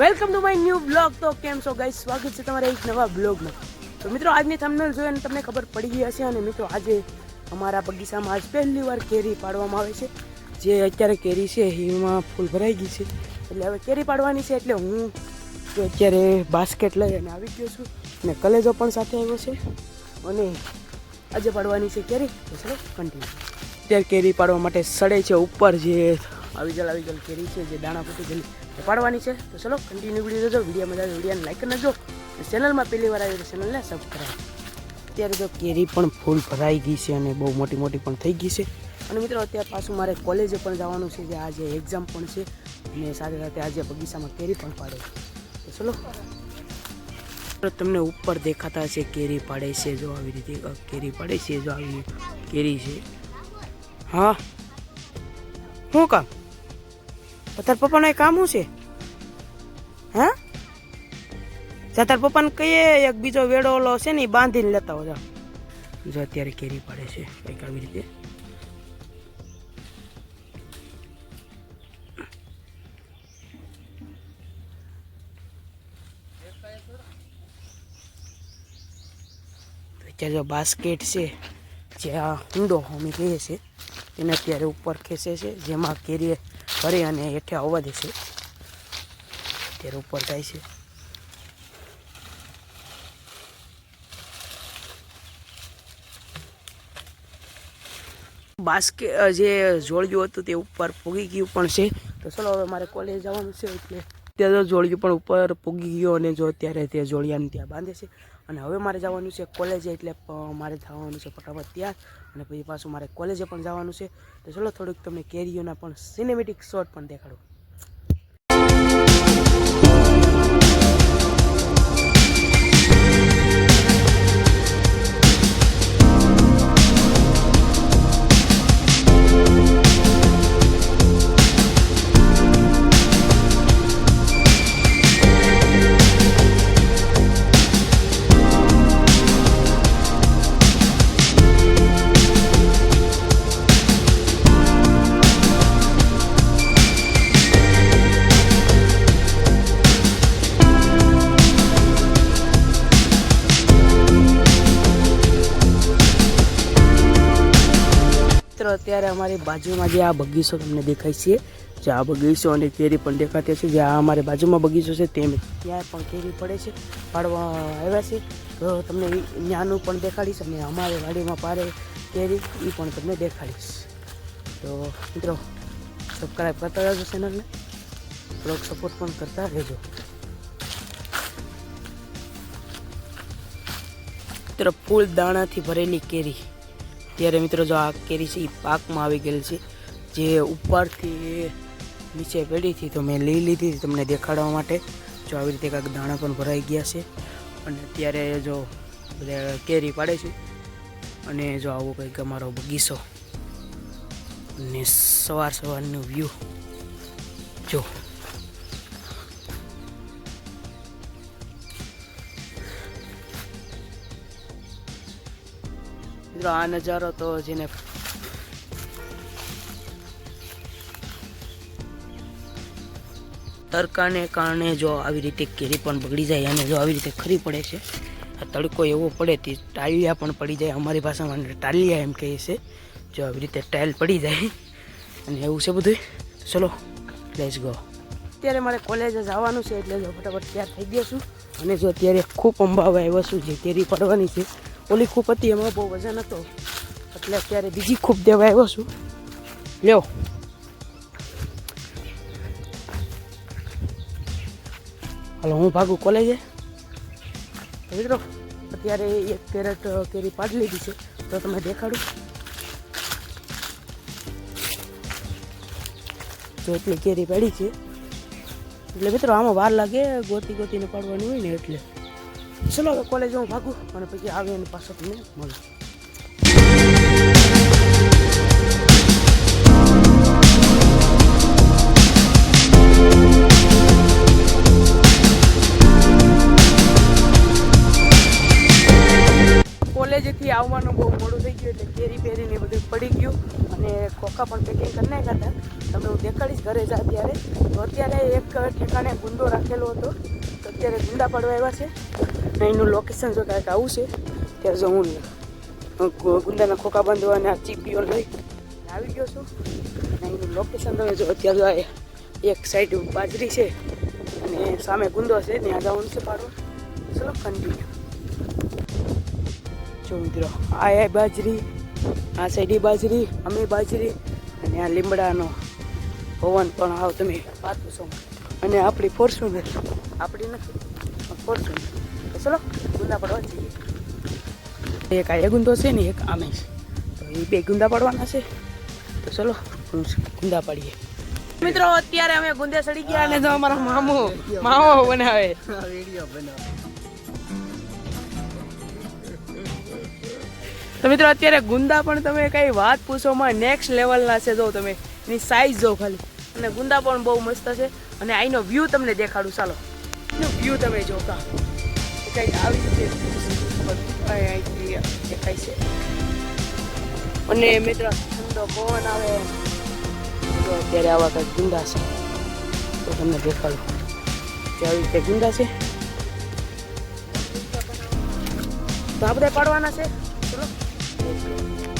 Welcome to my new blog તો કેમ છો ગાઈસ સ્વાગત છે તમારા એક નવા બ્લોગમાં તો મિત્રો, આજની થંબનેલ જોઈને તમને ખબર પડી ગઈ હશે અને મિત્રો, આજે અમારા બગીચામાં આજ પહેલી વાર કેરી પાડવામાં આવે છે. જે અત્યારે કેરી છે, એમાં ફૂલ ભરાઈ ગઈ છે. એટલે હવે કેરી પાડવાની છે એટલે હું તો અત્યારે બાસ્કેટ લઈ અને આવી ગયો છું અને કલેજો પણ સાથે આવ્યો છે. અને આજે પાડવાની છે કેરી. તો ચલો કન્ટિન્યુ અત્યારે કેરી પાડવા માટે સડે છે ઉપર જે આવી જલ આવી જલ કેરી છે, જે દાણા ફૂટી ગયેલી એ પાડવાની છે. તો ચલો કન્ટિન્યુ વીડિયો જોજો વીડિયો મજા આવે વિડીયોને લાઈક કરી નાખજો. ચેનલમાં પહેલી વાર આવી તો ચેનલને સબસ્ક્રાઈબ અત્યારે જો કેરી પણ ફૂલ ભરાઈ ગઈ છે અને બહુ મોટી મોટી પણ થઈ ગઈ છે. અને મિત્રો, અત્યારે પાછું મારે કોલેજે પણ જવાનું છે, જે આજે એક્ઝામ પણ છે. અને સાથે સાથે આજે બગીચામાં કેરી પણ પાડે તો ચલો. તમને ઉપર દેખાતા છે કેરી પાડે છે, જો આવી રીતે કેરી પાડે છે, જો આવી કેરી છે. હા. શું કામ? તાર પપ્પાનું એ કામ શું છે? હા? જા તાર પપ્પાને કહીએ, એક બીજો વેડો ઓલો છે ને એ બાંધીને લેતા હો જો. અત્યારે કેરી પડે છે, કંઈક આવી રીતે. અત્યારે જો બાસ્કેટ છે, જે આ ઊંડો અમે કહીએ છીએ, એને અત્યારે ઉપર ખેંચે છે, જેમાં કેરી ભરી અને હેઠે આવવા દે છે. અત્યારે ઉપર જાય છે. બાસ્કે, જે જોડ્યું હતું તે ઉપર પૂગી ગયું પણ છે. તો ચલો હવે મારે કોલેજ જવાનું છે એટલે ત્યાં તો જોડિયું પણ ઉપર પૂગી ગયો અને જો અત્યારે તે જોડિયાને ત્યાં બાંધે છે. અને હવે મારે જવાનું છે કોલેજે એટલે મારે જવાનું છે ફટાફટ ત્યાં. અને પછી પાછું મારે કોલેજે પણ જવાનું છે. તો ચલો થોડુંક તમને કેરીઓના પણ સિનેમેટિક શોટ પણ દેખાડું. અત્યારે અમારી બાજુમાં જે આ બગીચો તમને દેખાય છે, જે આ બગીચો અને કેરી પણ દેખાતી છે, જે આ અમારી બાજુમાં બગીચો છે, તેમ ત્યાં પણ કેરી પડે છે, પાડવા આવ્યા છે. તો તમને ત્યાંનું પણ દેખાડીશ અને અમારી વાડીમાં પાડે કેરી એ પણ તમને દેખાડીશ. તો મિત્રો સબસ્ક્રાઈબ કરતા રહેજો ચેનલને થોડોક સપોર્ટ પણ કરતા રહેજો. મિત્રો ફૂલ દાણાથી ભરેલી કેરી. ત્યારે મિત્રો જો આ કેરી છે એ પાકમાં આવી ગયેલી છે. જે ઉપરથી નીચે પડી હતી તો મેં લઈ લીધી હતી તમને દેખાડવા માટે. જો આવી રીતે કાંઈક દાણા પણ ભરાઈ ગયા છે. અને અત્યારે જો બધા કેરી પાડે છે. અને જો આવો કંઈક અમારો બગીચો. અને સવાર સવારનું વ્યૂ જો. મિત્રો આ નજારો તો જેને તડકાને કારણે જો આવી રીતે કેરી પણ બગડી જાય અને જો આવી રીતે ખરી પડે છે આ તડકો એવો પડે તે ટાલિયા પણ પડી જાય અમારી ભાષામાં ટાલિયા એમ કહે છે જો આવી રીતે ટાઇલ પડી જાય અને એવું છે બધું ચલો લેટ્સ ગો અત્યારે મારે કોલેજે જવાનું છે એટલે જો ફટાફટ તૈયાર થઈ ગયો છું. અને જો અત્યારે ખૂબ અંબાવા આવ્યો છું જે કેરી પડવાની છે ઓલી ખૂબ હતી, એમાં બહુ વજન હતો એટલે અત્યારે બીજી ખૂબ દેવા આવ્યો છું. લ્યો. હાલો, હું ભાગું કોલેજે? મિત્રો, અત્યારે એક કેરેટ કેરી પાડી લીધી છે. તો તમે દેખાડું. જો એટલી કેરી પડી છે. એટલે મિત્રો, આમાં વાર લાગે ગોતી ગોતીને પાડવાની હોય ને એટલે. ચલો હવે કોલેજ હું ભાગું અને પછી આવે એની પાછો તમને કોલેજથી આવવાનું બહુ મોડું થઈ ગયું એટલે કેરી પહેરીને બધું પડી ગયું અને ખોખા પણ પેકિંગ કરી નાખ્યા હતા. તમને હું દેખાડીશ ઘરે જા ત્યારે તો અત્યારે એક ઠેકાણે ગુંદો રાખેલો હતો. તો અત્યારે ગુંદા પડવા આવ્યા છે. એનું લોકેશન જો કાંઈક આવું છે ત્યાં જો હું ગુ- ગુંદાના ખોખા બાંધવા અને આ ચીપીઓ લઈ આવી ગયો છું અને એનું લોકેશન તમે જો અત્યારે એક સાઈડ બાજરી છે અને સામે ગુંદો છે ત્યાં જવાનું છે પાડવા ચલો કન્ટિન્યુ જો મિત્રો આ એ બાજરી આ સાઈડ બાજરી અમે બાજરી અને આ લીમડાનો પવન પણ આવ તમે પાછું છો અને આપણી ફોર્ચ્યુનર આપણી નથી ફોર્ચ્યુનર તો ચલો, ગુંદા પડવા જઈએ. એક આ ગુંદો છે ને એક આમે છે. તો એ બે ગુંદા પડવાના છે. તો ચલો ગુંદા પાડીએ. મિત્રો, અત્યારે અમે ગુંદે સડી ગયા અને જો અમારા મામો મામો બનાવે. તો મિત્રો, અત્યારે ગુંદા પણ તમે કઈ વાત પૂછોમાં નેક્સ્ટ લેવલના છે. જો તમે એની સાઈઝ જો ખાલી. અને ગુંદા પણ બહુ મસ્ત છે. અને અહીંનો વ્યૂ તમને દેખાડું. ચાલો. વ્યૂ તમે જોતા. કંઈક આવી રીતે દેખાય છે. અને મિત્રો, ઠંડો પવન આવે. તો અત્યારે આવા કંઈક ગુંડા છે. તો તમને દેખાડું. કે આવી રીતે ગુંદા છે. તો પાડવાના છે.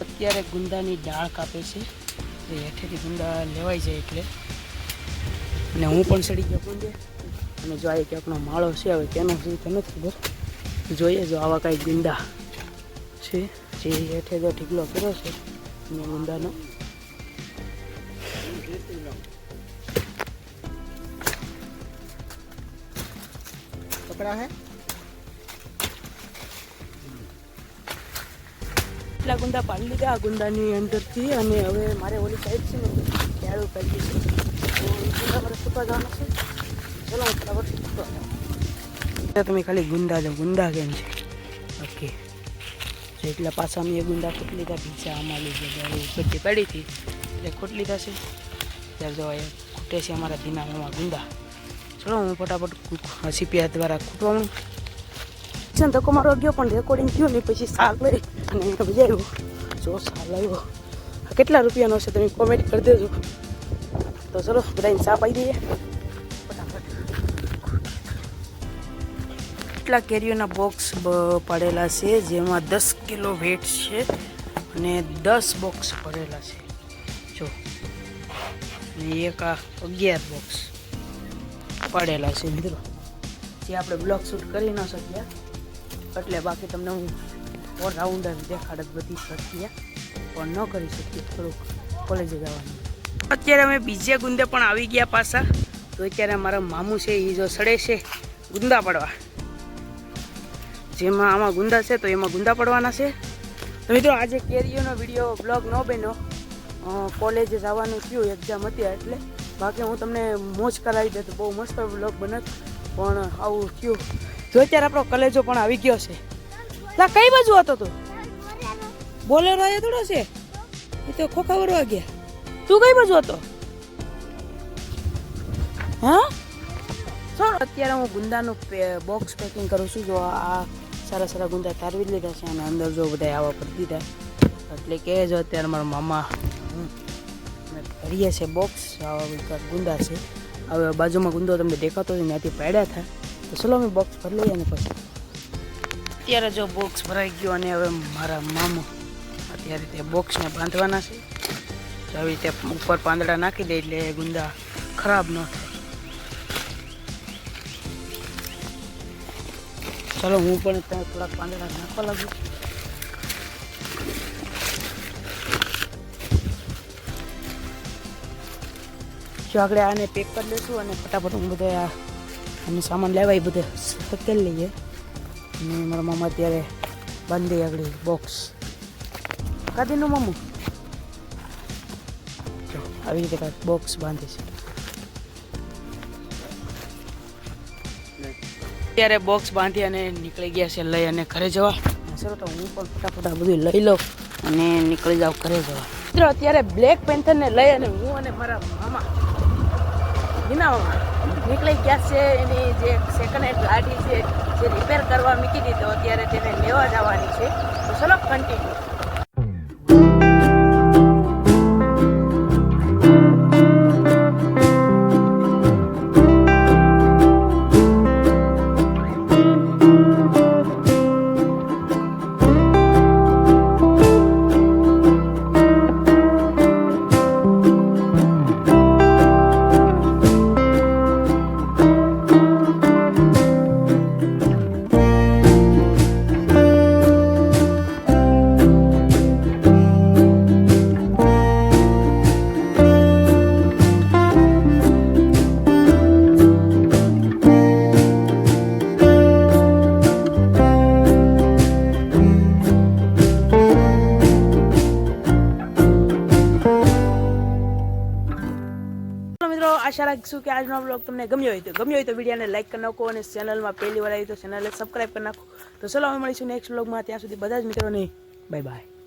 અત્યારે ગુંદાની ડાળ કાપે છે. એ હેઠેથી ગુંદા લેવાઈ જાય એટલે. અને હું પણ સડી ગયો ગુંદે. અને જો આ ક્યાંકનો માળો છે હવે કેનો છે તો નથી ખબર? જોઈએ જો આવા કાંઈ ગુંડા છે જે હેઠે જો ઢીકલો કર્યો છે અને ગુંડાનો. કપડા હે? એટલા ગુંદા પાડી લીધા આ ગુંદાની અંદરથી અને હવે મારે ઓલી સાઈડ છે ને ઝાડું કરીએ છીએ તો ગુંદા મારે છૂટવા જવાના છે. ચલો હું તમે ખાલી ગુંદા જો ગુંદા કેમ છે? ઓકે એટલે પાછા અમે ગુંદા ખૂટ લીધા પીછા આમાં લીધા ઉપરથી પડી હતી, એટલે ખૂટ લીધા છે ત્યારે જો એ ખૂટે છે અમારા ધીના મામા ગુંદા ચલો, હું ફટાફટ સીપીઆર દ્વારા ખૂટવાનું. છે ને ધક્કો મારો ગયો, પણ રેકોર્ડિંગ થયું ને પછી સાલ લઈ અને બજાવ્યો જો સાલ આવ્યો. કેટલા રૂપિયાનો છે, તમે કોમેન્ટ કરી દેજો. તો ચલો બધા સાપ આવી દઈએ. કેટલા કેરીઓના બોક્સ પડેલા છે, જેમાં દસ કિલો વેટ છે અને દસ બોક્સ પડેલા છે. જો, અને એક આ અગિયાર બોક્સ પડેલા છે મિત્રો. જે આપણે બ્લોગ શૂટ કરી ન શક્યા, એટલે બાકી તમને હું ઓલ રાઉન્ડર દેખાડ બધી પ્રક્રિયા પણ ન કરી શકીએ થોડુંક કોલેજે જવાનું. અત્યારે અમે બીજે ગુંદે પણ આવી ગયા પાછા, તો અત્યારે મારા મામું છે એ જો સડે છે ગુંદા પડવા. જેમાં આમાં ગુંદા છે, તો એમાં ગુંદા પડવાના છે. તો મિત્રો, આજે કેરીઓનો વીડિયો બ્લોગ ન બન્યો. કોલેજે જવાનું થયું એક્ઝામ હતી એટલે. બાકી હું તમને મોજ કરાવી દે તો બહુ મસ્ત બ્લોગ બનત પણ આવું થયું. જો અત્યારે આપણો કલેજો પણ આવી ગયો છે. લા, કઈ બાજુ હતો તું? બોલેરો આવ્યો થોડો છે? એ તો ખોખા વરવા ગયા. તું કઈ બાજુ હતો? હા? અત્યારે હું ગુંદાનું બોક્સ પેકિંગ કરું છું. જો આ સારા સારા ગુંદા તારવી જ લીધા છે અને અંદર જો બધા આવા પડી દીધા. એટલે કે જો અત્યારે મારા મામા ભરીએ છે બોક્સ આવા ગુંદા છે. હવે બાજુમાં ગુંદો તમને દેખાતો હોય ત્યાંથી પાડ્યા થાય તો ચલો અમે બોક્સ ભરી લઈએ અને પછી. અત્યારે જો બોક્સ ભરાઈ ગયો અને હવે મારા મામા અત્યારે તે બોક્સને બાંધવાના છે. આવી રીતે ઉપર પાંદડા નાખી દે એટલે ગુંદા ખરાબ ન થાય. ચાલો, હું પણ ત્યાં થોડાક પાંદડા નાખવા લાગુ જો આગળ આને કરી લઈશું અને ફટાફટ હું બધે આ અને સામાન લેવાય બધે સકેલ લઈએ. અને મારા મામા અત્યારે બાંધી આગળ બોક્સ કાદીનું મામું. આવી રીતે બોક્સ બાંધે છે. અત્યારે બોક્સ બાંધી અને નીકળી ગયા છે લઈ અને ઘરે જવા. સર તો હું પણ ફટાફટ આ બધું લઈ લઉં અને નીકળી જાઉં ઘરે જવા. મિત્રો, અત્યારે બ્લેક પેન્થરને લઈ અને હું અને મારા મામા હિના મામા નીકળી ગયા છે. એની જે સેકન્ડ હેન્ડ ગાડી છે, જે રિપેર કરવા મૂકી દીધી, અત્યારે તેને લેવા જવાની છે. તો ચલો કન્ટિન્યુ રાખીશું કે આજનો બ્લોગ તમને ગમ્યો હોય તો ગમ્યો હોય તો વિડીયોને લાઈક કરી નાખો અને ચેનલમાં પહેલી વાર આવી તો ચેનલને સબસ્ક્રાઈબ કરી નાખો. તો ચલો અમે મળીશું નેક્સ્ટ બ્લોગમાં ત્યાં સુધી બધા જ મિત્રોને બાય બાય